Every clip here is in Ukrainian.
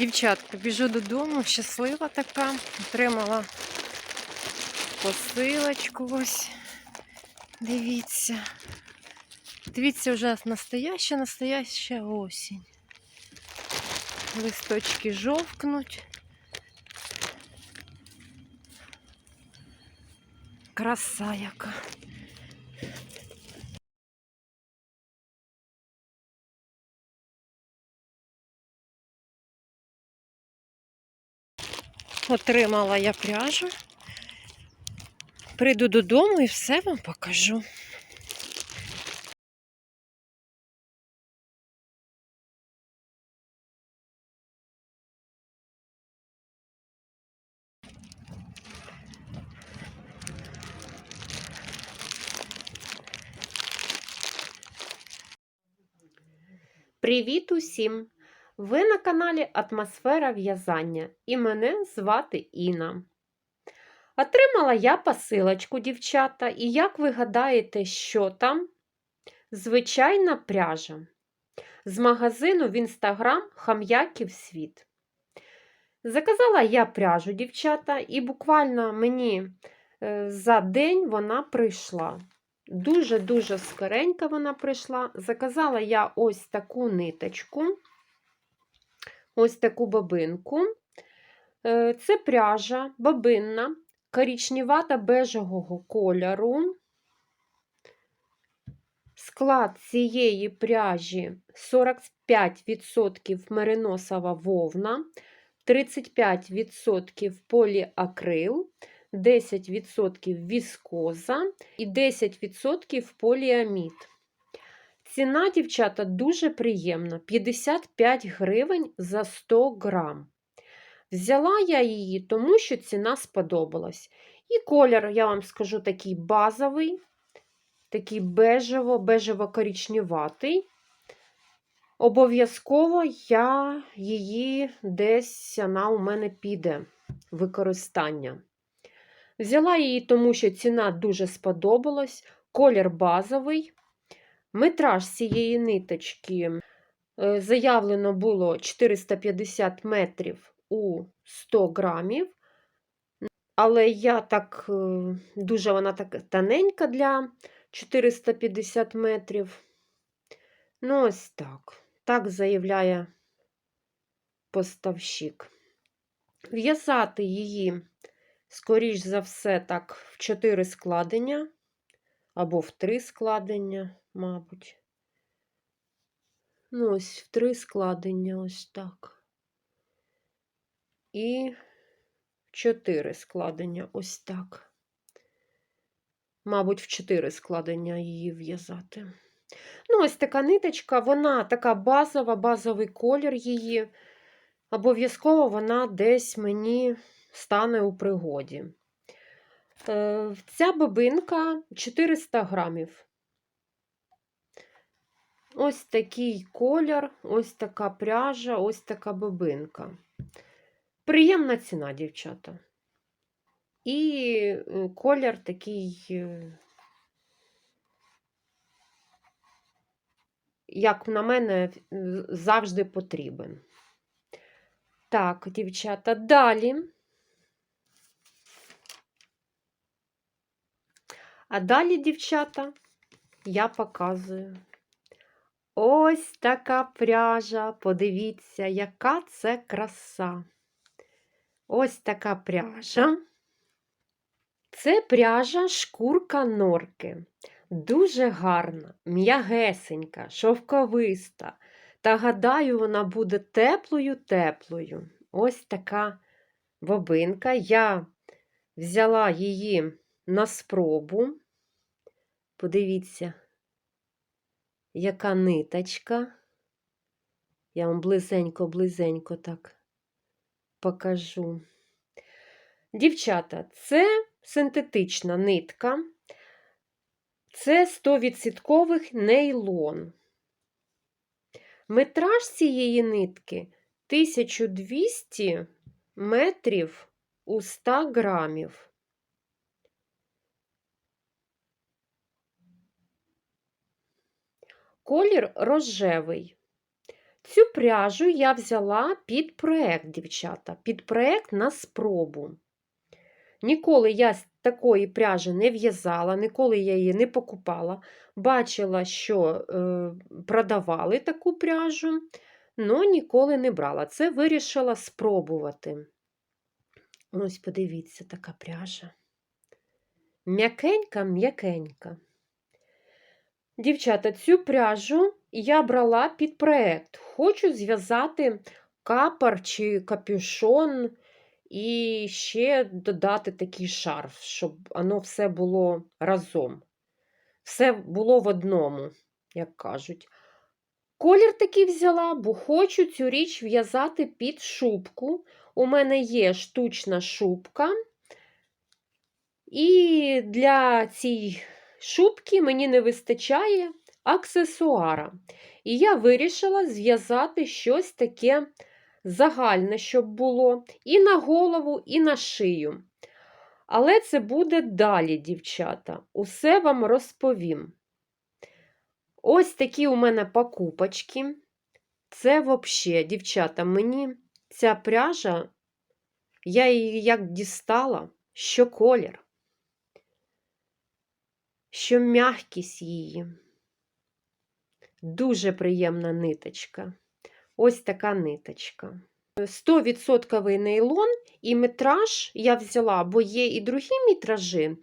Дівчатка, біжу додому, щаслива така. Отримала посилочку ось. Дивіться. Дивіться, вже настояща, настояща осінь. Листочки жовкнуть. Краса яка. Отримала я пряжу. Прийду додому і все вам покажу. Привіт усім! Ви на каналі Атмосфера в'язання і мене звати Інна. Отримала я посилочку, дівчата, і як ви гадаєте, що там? Звичайна пряжа з магазину в інстаграм Хам'яків світ. Заказала я пряжу, дівчата, і буквально мені е, за день вона прийшла. Дуже-дуже скоренько вона прийшла. Заказала я ось таку ниточку, ось таку бобинку. Е, Це пряжа бобинна, коричневата бежевого кольору. Склад цієї пряжі 45% мериносова вовна, 35% поліакрил, 10% віскоза і 10% поліамід. Ціна, дівчата, дуже приємна 55 гривень за 100 грам. Взяла я її, тому що ціна сподобалась. І колір, я вам скажу, такий базовий, такий бежево, бежево-коричневатий. Обов'язково я її десь вона у мене піде використання. Взяла її, тому що ціна дуже сподобалась, колір базовий. Метраж цієї ниточки е, заявлено було 450 метрів у 100 грамів. Але я так, е, дуже вона так тоненька для 450 метрів. Ну, ось так. Так заявляє поставщик. В'язати її скоріш за все, так, в 4 складення або в 3 складення, мабуть. Ну, ось в 3 складення, ось так. І в 4 складення, ось так. Мабуть, в 4 складення її в'язати. Ну, ось така ниточка, вона така базова, базовий колір її. Обов'язково вона десь мені стане у пригоді. Е, Ця бобинка 400 грамів. Ось такий колір, ось така пряжа, ось така бобинка. Приємна ціна, дівчата. І е, колір такий, е, як на мене, завжди потрібен. Так, дівчата, далі. А далі, дівчата, я показую. Ось така пряжа. Подивіться, яка це краса. Ось така пряжа. Це пряжа шкурка норки. Дуже гарна, м'ягесенька, шовковиста. Та, гадаю, вона буде теплою-теплою. Ось така бобинка. Я взяла її на спробу. Подивіться, яка ниточка. Я вам близенько-близенько так покажу. Дівчата, це синтетична нитка, це 100% нейлон. Метраж цієї нитки 1200 метрів у 100 грамів. Колір рожевий. Цю пряжу я взяла під проект, дівчата, під проект на спробу. Ніколи я такої пряжі не в'язала, ніколи я її не покупала. Бачила, що е, продавали таку пряжу, але ніколи не брала. Це вирішила спробувати. Ось, подивіться, така пряжа. М'якенька, м'якенька. Дівчата, цю пряжу я брала під проект. Хочу зв'язати капор чи капюшон і ще додати такий шарф, щоб воно все було разом. Все було в одному, як кажуть. Колір такий взяла, бо хочу цю річ в'язати під шубку. У мене є штучна шубка. І для цієї шубки мені не вистачає аксесуара. І я вирішила зв'язати щось таке загальне, щоб було і на голову, і на шию. Але це буде далі, дівчата. Усе вам розповім. Ось такі у мене покупочки. Це взагалі, дівчата, мені ця пряжа, я її як дістала, що колір, що м'якість її. Дуже приємна ниточка. Ось така ниточка. 100% нейлон і метраж я взяла, бо є і другі метражі,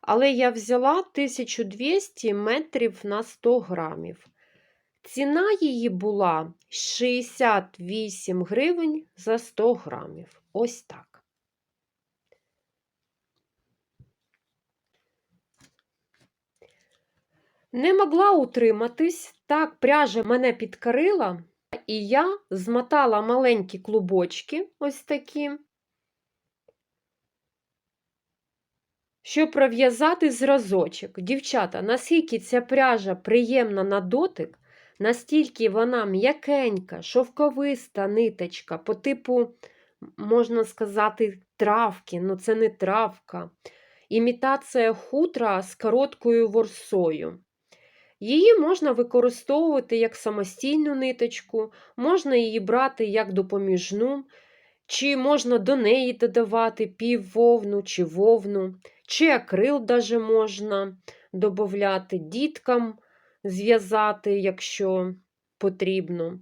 але я взяла 1200 метрів на 100 грамів. Ціна її була 68 гривень за 100 грамів. Ось так. Не могла утриматись, так пряжа мене підкорила, і я змотала маленькі клубочки, ось такі, щоб пров'язати зразочок. Дівчата, наскільки ця пряжа приємна на дотик, настільки вона м'якенька, шовковиста ниточка, по типу, можна сказати, травки, ну це не травка. Імітація хутра з короткою ворсою. Її можна використовувати як самостійну ниточку, можна її брати як допоміжну, чи можна до неї додавати піввовну чи вовну, чи акрил даже можна додати, діткам зв'язати, якщо потрібно.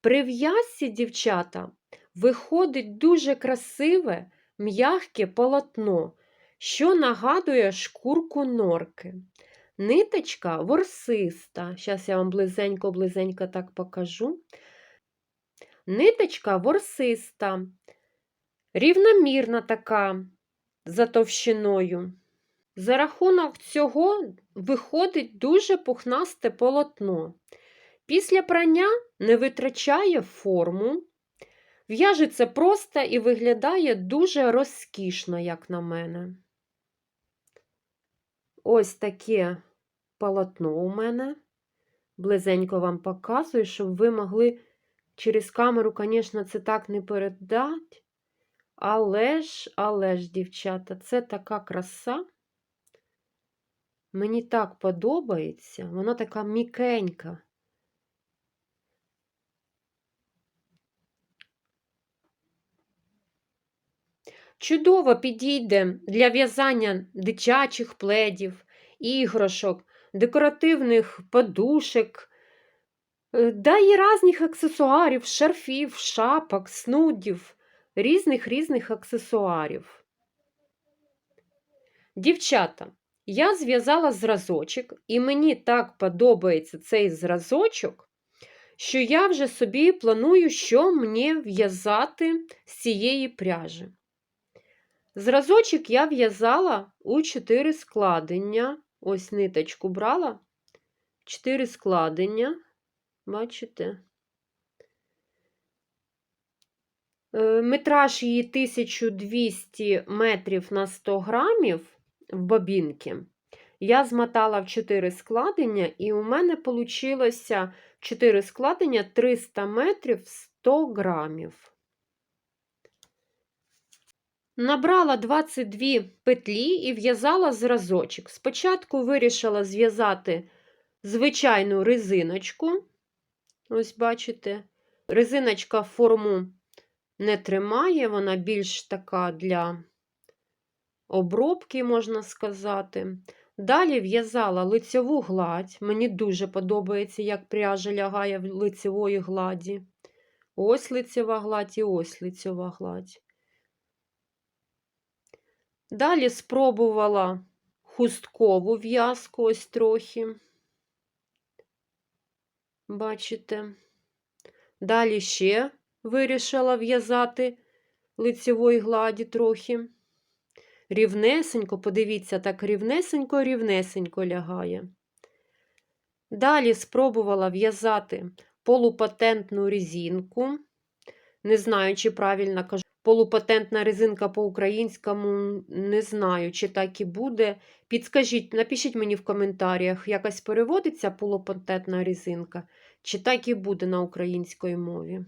При в'язці, дівчата, виходить дуже красиве, м'ягке полотно, що нагадує шкурку норки. Ниточка ворсиста. Зараз я вам близенько-близенько так покажу. Ниточка ворсиста, рівномірна така за товщиною. За рахунок цього виходить дуже пухнасте полотно. Після прання не витрачає форму, в'яжеться просто і виглядає дуже розкішно, як на мене. Ось таке полотно у мене. Близенько вам показую, щоб ви могли через камеру, звісно, це так не передати. Але ж, але ж, дівчата, це така краса. Мені так подобається, вона така мікенька. Чудово підійде для в'язання дитячих пледів, іграшок, декоративних подушек, е, да і різних аксесуарів, шарфів, шапок, снудів, різних різних аксесуарів. Дівчата, я зв'язала зразочок, і мені так подобається цей зразочок, що я вже собі планую, що мені в'язати з цієї пряжі. Зразочок я в'язала у 4 складення. Ось ниточку брала, 4 складення, бачите? Е, Метраж її 1200 метрів на 100 грамів в бобінки. Я змотала в 4 складення, і у мене вийшло 4 складення 300 метрів 100 грамів. Набрала 22 петлі і в'язала зразочок. Спочатку вирішила зв'язати звичайну резиночку, Ось бачите, резиночка форму не тримає, вона більш така для обробки, можна сказати. Далі в'язала лицьову гладь. Мені дуже подобається, як пряжа лягає в лицевої гладі. Ось лицева гладь і ось лицева гладь. Далі спробувала хусткову в'язку ось трохи. Бачите? Далі ще вирішила в'язати лицевої гладі трохи. Рівнесенько, подивіться, так рівнесенько, рівнесенько лягає. Далі спробувала в'язати полупатентну резинку. Не знаю, чи правильно кажу. Полупатентна резинка по-українському, не знаю, чи так і буде. Підскажіть, напишіть мені в коментарях, якось переводиться полупатентна резинка, чи так і буде на українській мові.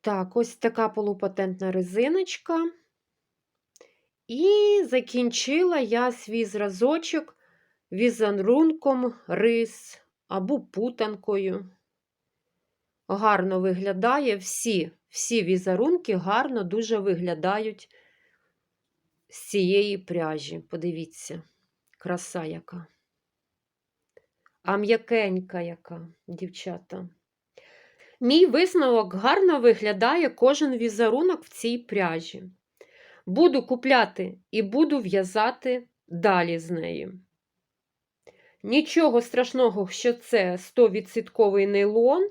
Так, ось така полупатентна резиночка. І закінчила я свій зразочок візерунком рис або путанкою. Гарно виглядає всі, всі візерунки гарно дуже виглядають з цієї пряжі. Подивіться, краса яка. А м'якенька яка, дівчата. Мій висновок гарно виглядає кожен візерунок в цій пряжі. Буду купляти і буду в'язати далі з нею. Нічого страшного, що це 100% нейлон,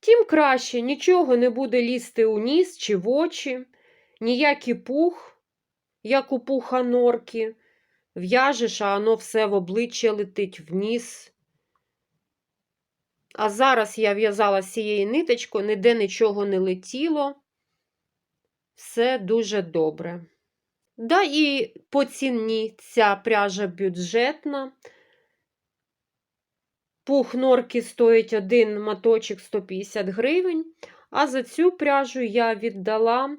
тим краще нічого не буде лізти у ніс чи в очі, ніякий пух, як у пуха норки, в'яжеш, а воно все в обличчя летить в. А зараз я в'язала з цією ниточкою, ніде нічого не летіло. Все дуже добре. Да, і по ціні ця пряжа бюджетна. Пух норки стоїть один моточок 150 гривень, а за цю пряжу я віддала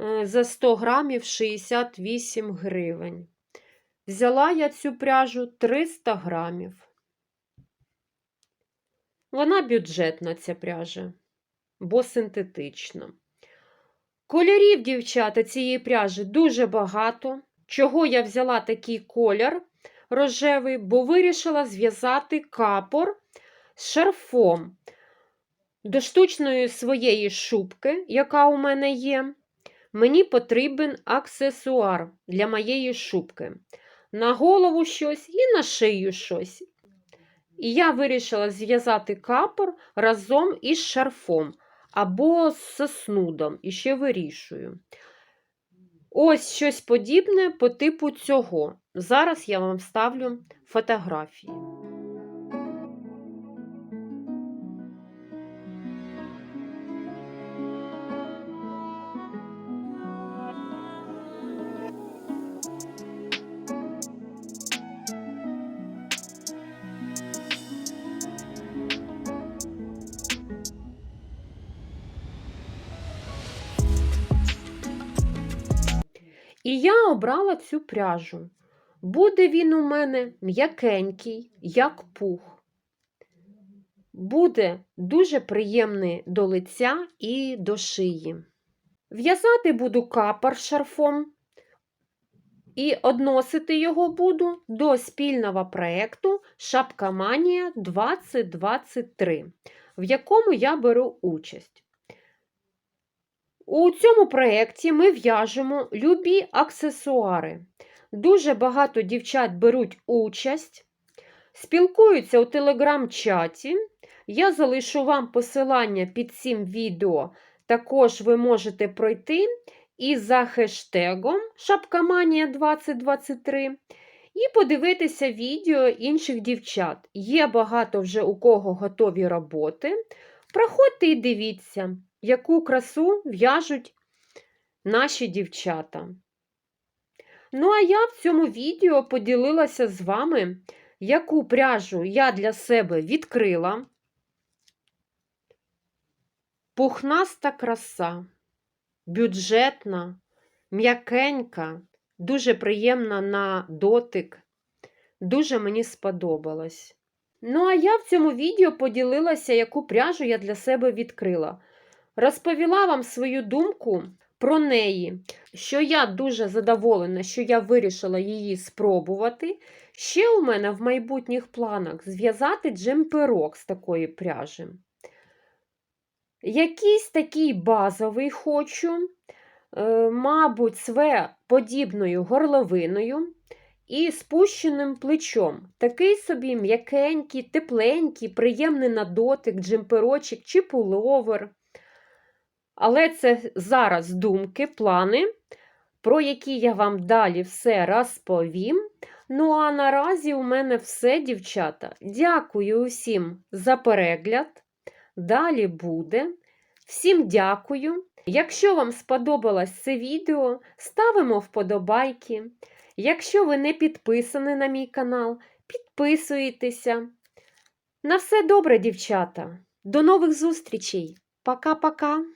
е, за 100 грамів 68 гривень. Взяла я цю пряжу 300 грамів. Вона бюджетна, ця пряжа, бо синтетична. Кольорів, дівчата, цієї пряжі дуже багато. Чого я взяла такий колір рожевий, бо вирішила зв'язати капор з шарфом до штучної своєї шубки, яка у мене є. Мені потрібен аксесуар для моєї шубки. На голову щось і на шию щось. І я вирішила зв'язати капор разом із шарфом або з снудом, і ще вирішую. Ось щось подібне по типу цього. Зараз я вам ставлю фотографії. І я обрала цю пряжу. Буде він у мене м'якенький, як пух. Буде дуже приємний до лиця і до шиї. В'язати буду капор шарфом і односити його буду до спільного проєкту Шапка Манія 2023, в якому я беру участь. У цьому проєкті ми в'яжемо любі аксесуари. Дуже багато дівчат беруть участь, спілкуються у телеграм-чаті. Я залишу вам посилання під цим відео. Також ви можете пройти і за хештегом Шапкаманія 2023 і подивитися відео інших дівчат. Є багато вже у кого готові роботи. Проходьте і дивіться, яку красу в'яжуть наші дівчата. Ну, а я в цьому відео поділилася з вами, яку пряжу я для себе відкрила. Пухнаста краса, бюджетна, м'якенька, дуже приємна на дотик. Дуже мені сподобалось. Ну, а я в цьому відео поділилася, яку пряжу я для себе відкрила. Розповіла вам свою думку про неї, що я дуже задоволена, що я вирішила її спробувати. Ще у мене в майбутніх планах зв'язати джемперок з такої пряжі. Якийсь такий базовий хочу, е, мабуть, све подібною горловиною і спущеним плечом. Такий собі м'якенький, тепленький, приємний на дотик, джемперочок чи пуловер. Але це зараз думки, плани, про які я вам далі все розповім. Ну, а наразі у мене все, дівчата. Дякую усім за перегляд. Далі буде. Всім дякую. Якщо вам сподобалось це відео, ставимо вподобайки. Якщо ви не підписані на мій канал, підписуйтеся. На все добре, дівчата. До нових зустрічей. Пока-пока.